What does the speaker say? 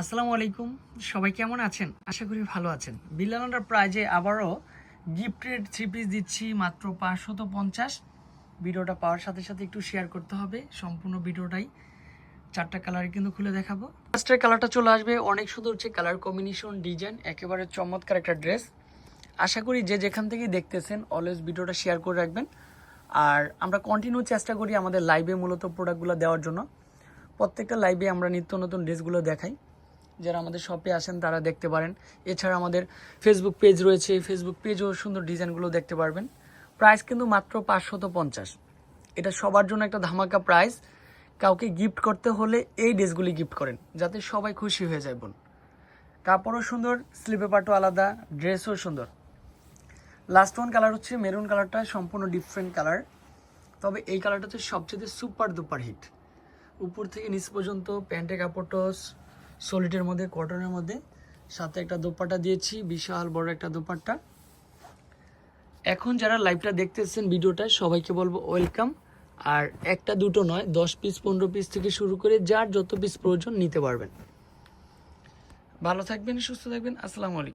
আসসালামু আলাইকুম। সবাই কেমন আছেন? আশা করি ভালো আছেন। বিল্লানার প্রাইজে আবারও গিফটেড থ্রি পিস দিচ্ছি মাত্র পাঁচশত পঞ্চাশ। ভিডিওটা পাওয়ার সাথে সাথে একটু শেয়ার করতে হবে। সম্পূর্ণ ভিডিওটাই চারটা কালার কিন্তু খুলে দেখাবো। ফার্স্টের কালারটা চলে আসবে। অনেক সুন্দর হচ্ছে কালার কম্বিনেশন ডিজাইন একেবারে চমৎকার একটা ড্রেস আশা করি যে যেখান থেকে দেখতেছেন অলওয়েজ ভিডিওটা শেয়ার করে রাখবেন। আর আমরা কন্টিনিউ চেষ্টা করি আমাদের লাইভে মূলত প্রোডাক্টগুলো দেওয়ার জন্য। প্রত্যেকটা লাইভে আমরা নিত্য নতুন ড্রেসগুলো দেখাই। যারা আমাদের শপে আসেন তারা দেখতে পারেন। এছাড়া আমাদের ফেসবুক পেজ রয়েছে। ফেসবুক পেজও সুন্দর ডিজাইনগুলো দেখতে পারবেন। প্রাইস কিন্তু মাত্র পাঁচশত পঞ্চাশ। এটা সবার জন্য একটা ধামাকা প্রাইস কাউকে গিফট করতে হলে এই ড্রেসগুলি গিফট করেন, যাতে সবাই খুশি হয়ে যায় বোন। কাপড়ও সুন্দর স্লিপে পাটও আলাদা ড্রেসও সুন্দর। লাস্ট ওয়ান কালার হচ্ছে মেরুন কালারটা সম্পূর্ণ ডিফারেন্ট কালার তবে এই কালারটা হচ্ছে সবচেয়ে সুপার দুপার হিট উপর থেকে নিচ পর্যন্ত, প্যান্টের কাপড়টা সলিডের মধ্যে, কটনের মধ্যে। সাথে একটা দোপাট্টা দিয়েছি, বিশাল বড় একটা দোপাট্টা। এখন যারা লাইভটা দেখতেছেন ভিডিওটা সবাইকে বলব ওয়েলকাম। আর একটা দুটো নয়, দশ পিস, পনেরো পিস থেকে শুরু করে যার যত পিস প্রয়োজন নিতে পারবেন। ভালো থাকবেন, সুস্থ থাকবেন, আসসালামু আলাইকুম।